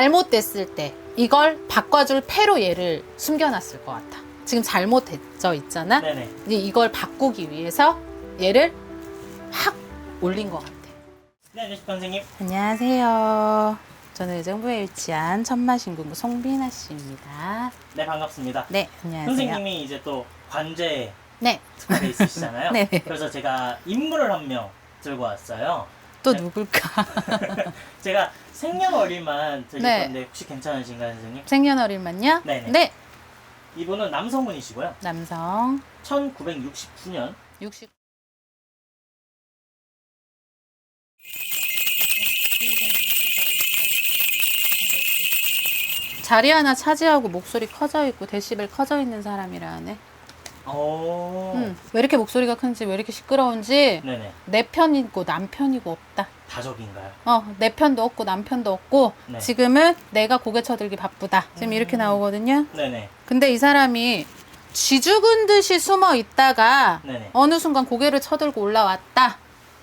잘못됐을 때 이걸 바꿔줄 패로 얘를 숨겨놨을 것 같아. 지금 잘못됐죠 있잖아. 네네. 이제 이걸 바꾸기 위해서 얘를 확 올린 것 같아. 네, 안녕하십니까 선생님. 안녕하세요. 저는 의정부에 위치한 천마신군구 송비나 씨입니다. 네, 반갑습니다. 네, 안녕하세요. 선생님이 이제 또 관제 네, 특별에 있으시잖아요. 네. 그래서 제가 인물을 한 명 들고 왔어요. 또 네. 누굴까? 제가 생년월일만 드릴 네. 건데 혹시 괜찮으신가요, 선생님? 생년월일만요? 네네. 네, 이분은 남성분이시고요. 남성 1969년 60. 자리 하나 차지하고 목소리 커져 있고 데시벨 커져 있는 사람이라네. 오. 음, 왜 이렇게 목소리가 큰지 왜 이렇게 시끄러운지 네네. 내 편이고 남 편이고 없다. 다적인가요? 어, 내 편도 없고 남 편도 없고 네. 지금은 내가 고개 쳐들기 바쁘다. 지금 이렇게 음. 나오거든요. 네네. 근데 이 사람이 쥐 죽은 듯이 숨어 있다가 네네. 어느 순간 고개를 쳐들고 올라왔다.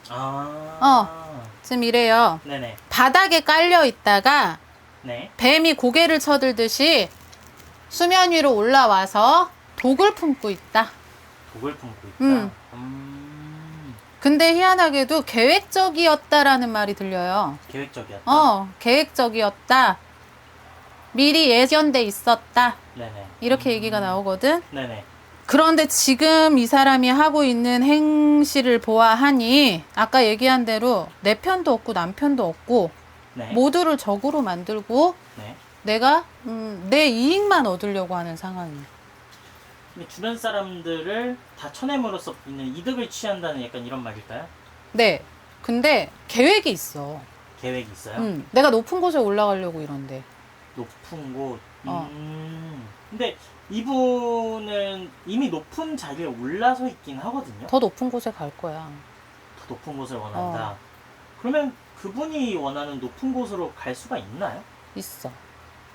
아. 어. 지금 이래요. 네네. 바닥에 깔려 있다가 네. 뱀이 고개를 쳐들듯이 수면 위로 올라와서 독을 품고 있다. 독을 품고 있다. 음. 음. 근데 희한하게도 계획적이었다라는 말이 들려요. 계획적이었다. 어, 계획적이었다. 미리 예견돼 있었다. 네네. 이렇게 음. 얘기가 나오거든. 네네. 그런데 지금 이 사람이 하고 있는 행실을 보아하니 아까 얘기한 대로 내 편도 없고 남 편도 없고 네. 모두를 적으로 만들고 네. 내가 음, 내 이익만 얻으려고 하는 상황이야. 근데 주변 사람들을 다 쳐냄으로써 있는 이득을 취한다는 약간 이런 말일까요? 네. 근데 계획이 있어. 계획이 있어요? 음, 내가 높은 곳에 올라가려고 이런데. 높은 곳. 어. 음. 근데 이분은 이미 높은 자리에 올라서 있긴 하거든요. 더 높은 곳에 갈 거야. 더 높은 곳을 원한다. 어. 그러면 그분이 원하는 높은 곳으로 갈 수가 있나요? 있어.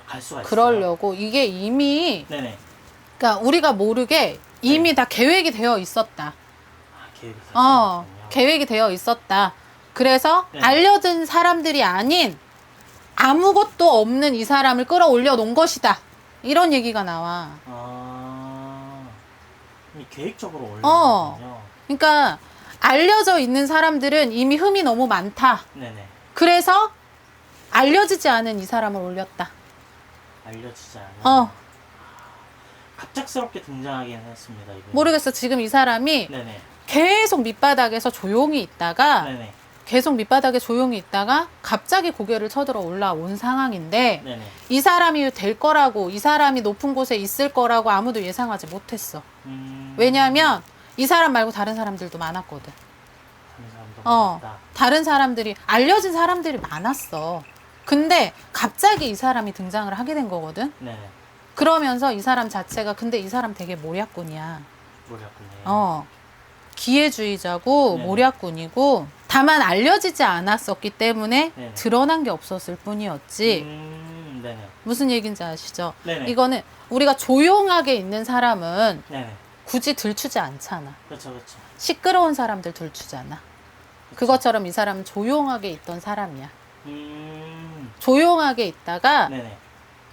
갈 수가 있어요. 그러려고 이게 이미 네네. 그러니까 우리가 모르게 이미 네. 다 계획이 되어 있었다. 아, 계획이 다 어. 계획이 되어 있었다. 그래서 네. 알려진 사람들이 아닌 아무것도 없는 이 사람을 끌어올려 놓은 것이다. 이런 얘기가 나와. 아. 계획적으로 어. 거군요. 그러니까 알려져 있는 사람들은 이미 흠이 너무 많다. 네네. 그래서 알려지지 않은 이 사람을 올렸다. 알려지지 않은. 어, 갑작스럽게 등장하긴 했습니다. 이분. 모르겠어. 지금 이 사람이 네네. 계속 밑바닥에서 조용히 있다가 네네. 계속 밑바닥에 조용히 있다가 갑자기 고개를 쳐들어 올라온 상황인데 네네. 이 사람이 될 거라고 이 사람이 높은 곳에 있을 거라고 아무도 예상하지 못했어. 음. 왜냐하면 이 사람 말고 다른 사람들도 많았거든. 다른 사람도 어, 많다. 다른 사람들이 알려진 사람들이 많았어. 근데 갑자기 이 사람이 등장을 하게 된 거거든. 네네. 그러면서 이 사람 자체가 근데 이 사람 되게 모략꾼이야. 모르겠군요. 어. 기회주의자고 네. 모략꾼이고 다만 알려지지 않았었기 때문에 네네. 드러난 게 없었을 뿐이었지. 음. 네네. 무슨 얘기인지 아시죠? 네네. 이거는 우리가 조용하게 있는 사람은 네네. 굳이 들추지 않잖아. 그렇죠, 그렇죠. 시끄러운 사람들 들추잖아. 그것처럼 이 사람은 조용하게 있던 사람이야. 음. 조용하게 있다가 네네.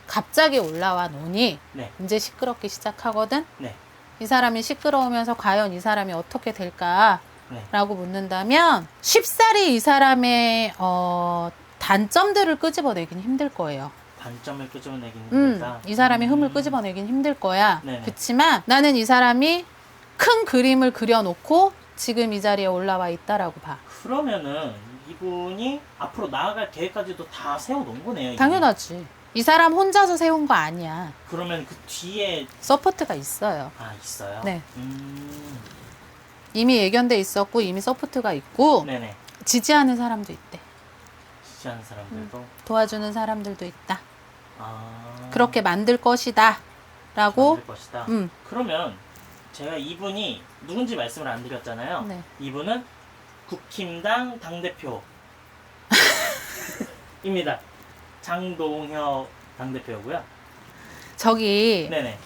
갑자기 올라와 노니 네. 이제 시끄럽기 시작하거든. 네. 이 사람이 시끄러우면서 과연 이 사람이 어떻게 될까라고 네. 묻는다면 쉽사리 이 사람의 어, 단점들을 끄집어내긴 힘들 거예요. 단점을 끄집어내긴 음, 힘들다. 이 사람이 흠을 음. 끄집어내긴 힘들 거야. 네네. 그렇지만 나는 이 사람이 큰 그림을 그려놓고 지금 이 자리에 올라와 있다라고 봐. 그러면은 이분이 앞으로 나아갈 계획까지도 다 세워놓은 거네요. 이미. 당연하지. 이 사람 혼자서 세운 거 아니야. 그러면 그 뒤에 서포트가 있어요. 아 있어요. 네. 음. 이미 예견돼 있었고 이미 서포트가 있고 네네. 지지하는 사람도 있대. 지지하는 사람들도 도와주는 사람들도 있다. 아 그렇게 만들 것이다. 라고 만들 것이다. 음. 그러면 제가 이분이 누군지 말씀을 안 드렸잖아요. 네. 이분은 국힘당 당 대표 입니다. 장동혁 당 대표고요. 저기 네네.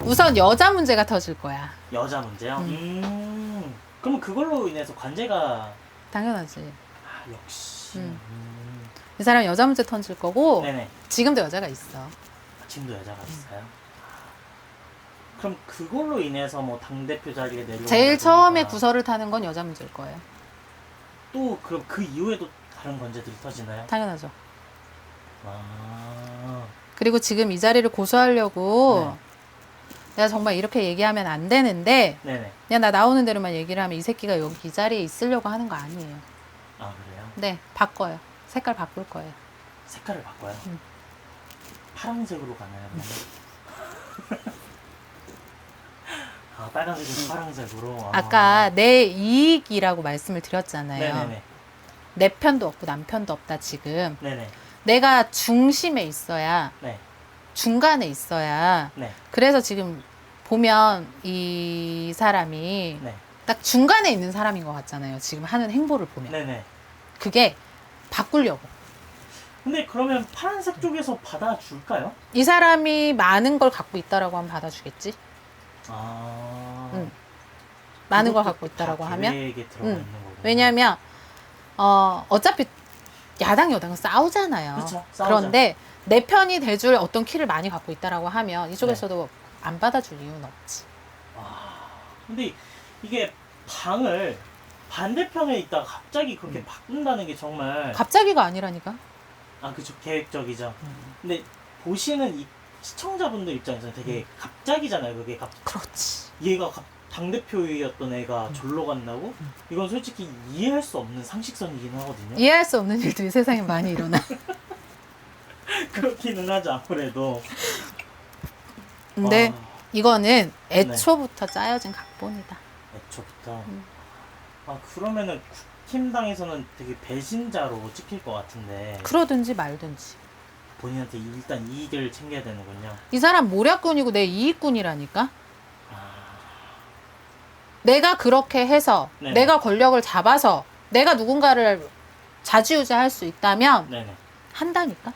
우선 여자 문제가 터질 거야. 여자 문제요. 음. 음. 그러면 그걸로 인해서 관제가 당연하지. 아, 역시. 음. 음. 이 사람 여자 문제 던질 거고 네네. 지금도 여자가 있어. 지금도 여자가 있어요. 그럼 그걸로 인해서 뭐 당 대표 자리에 내려. 제일 처음에 구설을 타는 건 여자 문제일 거예요. 또 그럼 그 이후에도 다른 건제들이 터지나요? 당연하죠. 아. 그리고 지금 이 자리를 고소하려고 네. 내가 정말 이렇게 얘기하면 안 되는데 네네. 그냥 나 나오는 대로만 얘기를 하면 이 새끼가 여기 이 자리에 있으려고 하는 거 아니에요. 아 그래요? 네, 바꿔요. 색깔 바꿀 거예요. 색깔을 바꿔요. 음. 파란색으로 가나요? 그러면? 아 빨간색에서 파란색으로. 아. 아까 내 이익이라고 말씀을 드렸잖아요. 네네네. 내 편도 없고 남 편도 없다 지금. 네네. 내가 중심에 있어야 네. 중간에 있어야 네. 그래서 지금 보면 이 사람이 네. 딱 중간에 있는 사람인 것 같잖아요. 지금 하는 행보를 보면. 네네. 그게 바꾸려고. 근데 그러면 파란색 쪽에서 받아줄까요? 이 사람이 많은 걸 갖고 있다라고 하면 받아주겠지. 아. 응. 많은 걸 갖고 있다라고 다 하면. 계획에 들어가 응. 있는 거고. 왜냐하면 어 어차피 야당 여당은 싸우잖아요. 싸우죠. 그런데 내 편이 돼줄 어떤 키를 많이 갖고 있다라고 하면 이쪽에서도 네. 안 받아줄 이유는 없지. 근데 이게 방을 반대편에 있다가 갑자기 그렇게 음. 바꾼다는 게 정말 갑자기가 아니라니까. 아 그쵸 계획적이죠. 음. 근데 보시는 이 시청자분들 입장에서는 되게 갑자기잖아요. 그게 갑 그렇지. 얘가 당 대표였던 애가 음. 졸로 간다고? 이건 솔직히 이해할 수 없는 상식선이긴 하거든요. 이해할 수 없는 일들이 세상에 많이 일어나. 그렇기는 하죠 아무래도. 근데 와, 이거는 네. 애초부터 짜여진 각본이다. 애초부터. 음. 아 그러면은 국힘당에서는 되게 배신자로 찍힐 것 같은데 그러든지 말든지. 본인한테 일단 이익을 챙겨야 되는군요. 이 사람 모략꾼이고 내 이익꾼이라니까. 아, 내가 그렇게 해서 네네. 내가 권력을 잡아서 내가 누군가를 자지우지할 수 있다면 네네. 한다니까.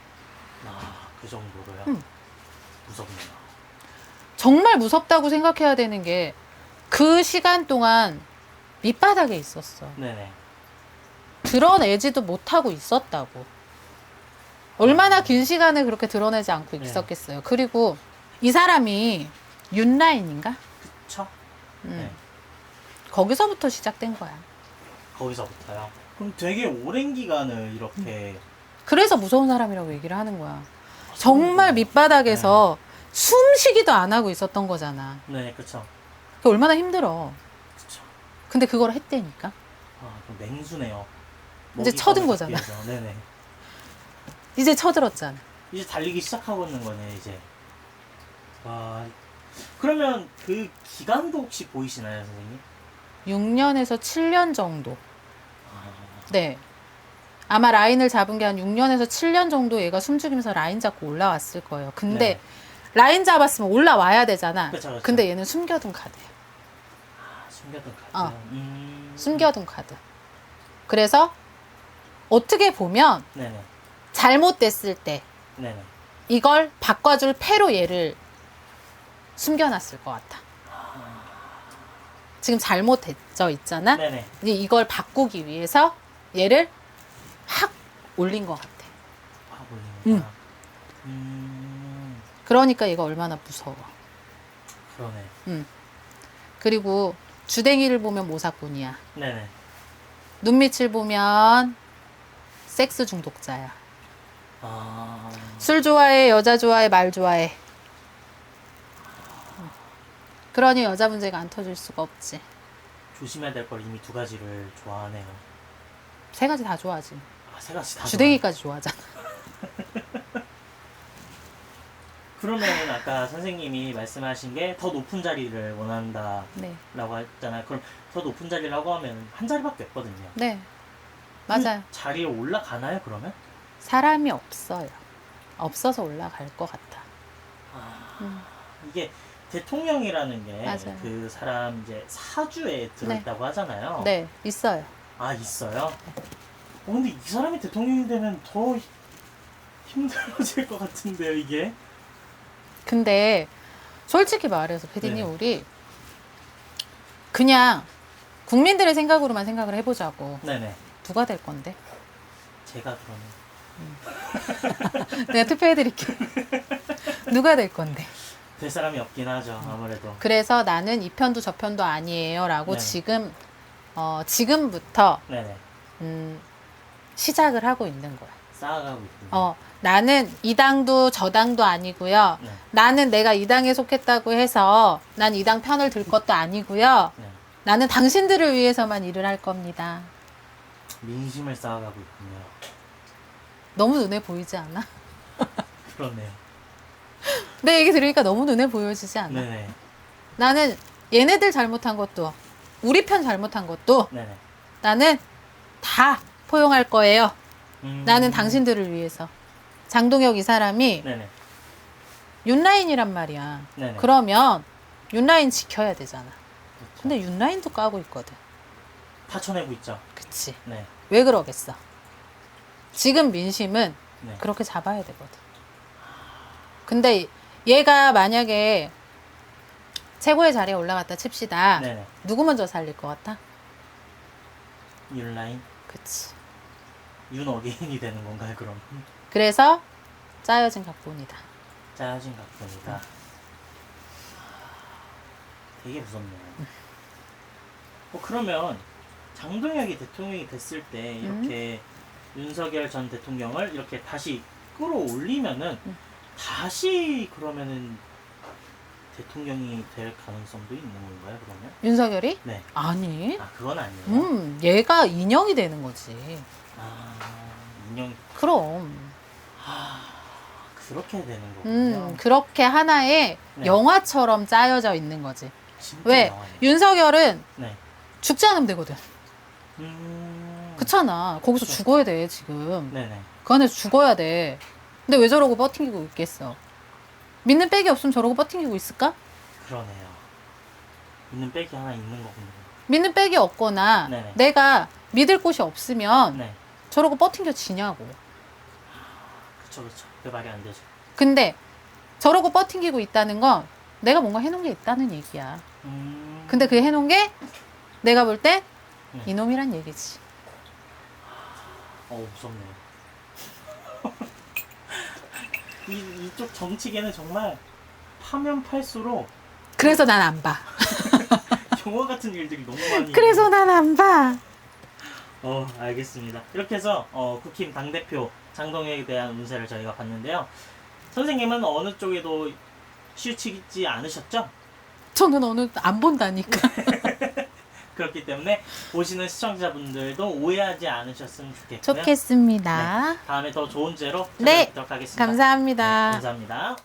아, 그 정도로요. 음. 무섭네요. 정말 무섭다고 생각해야 되는 게 그 시간 동안 밑바닥에 있었어. 네네. 드러내지도 못하고 있었다고. 얼마나 긴 시간을 그렇게 드러내지 않고 네. 있었겠어요. 그리고 이 사람이 윤라인인가? 그쵸? 음. 네. 거기서부터 시작된 거야. 거기서부터요. 그럼 되게 오랜 기간을 이렇게 그래서 무서운 사람이라고 얘기를 하는 거야. 정말 밑바닥에서 네. 숨쉬기도 안 하고 있었던 거잖아. 네, 그쵸. 그게 얼마나 힘들어. 그쵸. 근데 그걸 했대니까. 아, 그럼 맹수네요. 이제 쳐든 거잖아. 네네. 이제 쳐들었잖아. 이제 달리기 시작하고 있는 거네, 이제. 와. 그러면 그 기간도 혹시 보이시나요, 선생님? 6년에서 7년 정도. 아, 네. 아마 라인을 잡은 게 한 6년에서 7년 정도 얘가 숨죽이면서 라인 잡고 올라왔을 거예요. 근데 네. 라인 잡았으면 올라와야 되잖아. 그쵸, 그쵸. 근데 얘는 숨겨둔 카드야. 아, 숨겨둔 카드. 어. 음. 숨겨둔 카드. 그래서 어떻게 보면 네네. 잘못됐을 때 네네. 이걸 바꿔줄 패로 얘를 숨겨놨을 것 같아. 지금 잘못되어 있잖아. 네네. 이제 이걸 바꾸기 위해서 얘를 확 올린 것 같아. 아, 보이는구나. 음. 그러니까 얘가 얼마나 무서워. 그러네. 음. 그리고 주댕이를 보면 모사꾼이야. 네네. 눈밑을 보면 섹스 중독자야. 아. 술 좋아해, 여자 좋아해, 말 좋아해. 음. 그러니 여자 문제가 안 터질 수가 없지. 조심해야 될 걸 이미 두 가지를 좋아하네요. 세 가지 다 좋아하지. 아, 세 가지 다. 주댕이까지 좋아하잖아. 그러면 아까 선생님이 말씀하신 게 더 높은 자리를 원한다라고 네. 했잖아요. 그럼 더 높은 자리라고 하면 한 자리밖에 없거든요. 네. 맞아요. 그 자리에 올라가나요, 그러면? 사람이 없어요. 없어서 올라갈 것 같아. 아, 음. 이게 대통령이라는 게 맞아요. 그 사람 이제 사주에 들어있다고 하잖아요. 네, 있어요. 아 있어요? 어, 근데 이 사람이 대통령이 되면 더 히- 힘들어질 것 같은데요, 이게? 근데 솔직히 말해서 피디님 네. 우리 그냥 국민들의 생각으로만 생각을 해보자고 네네. 누가 될 건데? 제가 그러면 내가 투표해드릴게. 누가 될 건데? 될 사람이 없긴 하죠. 아무래도. 그래서 나는 이 편도 저 편도 아니에요라고 네. 지금 어, 지금부터 네네. 음, 시작을 하고 있는 거야. 쌓아가고 있군요. 어, 나는 이 당도 저 당도 아니고요. 네. 나는 내가 이 당에 속했다고 해서 난 이 당 편을 들 것도 아니고요. 네. 나는 당신들을 위해서만 일을 할 겁니다. 민심을 쌓아가고 있군요. 너무 눈에 보이지 않아? 그렇네요. 내 얘기 들으니까 너무 눈에 보여지지 않아? 네네. 나는 얘네들 잘못한 것도 우리 편 잘못한 것도 네네. 나는 다 포용할 거예요. 음. 나는 당신들을 위해서. 장동혁 이 사람이 네네. 윤라인이란 말이야. 네네. 그러면 윤라인 지켜야 되잖아. 그렇죠. 근데 윤라인도 까고 있거든. 파쳐내고 있죠. 그치. 네. 왜 그러겠어? 지금 민심은 네. 그렇게 잡아야 되거든. 근데 얘가 만약에 최고의 자리에 올라갔다 칩시다. 네네. 누구 먼저 살릴 것 같아? 윤라인, 그치. 윤 어게인이 되는 건가요, 그럼? 그래서 짜여진 각본이다. 짜진 각본이다. 되게 무섭네요. 어, 그러면 장동혁이 대통령이 됐을 때 이렇게 윤석열 전 대통령을 이렇게 다시 끌어올리면은 음. 다시 그러면은 대통령이 될 가능성도 있는 건가요, 그러면? 윤석열이? 네. 아니. 아, 그건 아니에요. 음, 얘가 인형이 되는 거지. 아, 인형, 그럼. 아, 그렇게 되는 거군요. 음, 그렇게 하나의 네. 영화처럼 짜여져 있는 거지. 진짜 왜? 영화네요. 윤석열은 네. 죽지 않으면 되거든. 음. 그렇잖아. 거기서 그쵸. 죽어야 돼, 지금. 네네. 그 안에서 죽어야 돼. 근데 왜 저러고 버팅기고 있겠어? 믿는 백이 없으면 저러고 버팅기고 있을까? 그러네요. 있는 백이 하나 있는 거군요. 믿는 백이 없거나 네네. 내가 믿을 곳이 없으면 네. 저러고 버팅겨 지냐고. 그쵸, 그쵸. 그 말이 안 되죠. 근데 저러고 버팅기고 있다는 건 내가 뭔가 해놓은 게 있다는 얘기야. 음. 근데 그 해놓은 게 내가 볼 때 네. 이놈이란 얘기지. 어, 무섭네요. 이, 이쪽 정치계는 정말 파면 팔수록 그래서 난 안 봐. 용어 같은 일들이 너무 많이. 그래서 난 안 봐. 어, 알겠습니다. 이렇게 해서 어, 국힘 당 대표 장동혁에 대한 운세를 저희가 봤는데요. 선생님은 어느 쪽에도 치우치지 않으셨죠? 저는 어느 안 본다니까. 그렇기 때문에 보시는 시청자분들도 오해하지 않으셨으면 좋겠고요. 좋겠습니다. 다음에 더 좋은 죄로 네. 찾아뵙도록 하겠습니다. 감사합니다. 네, 감사합니다.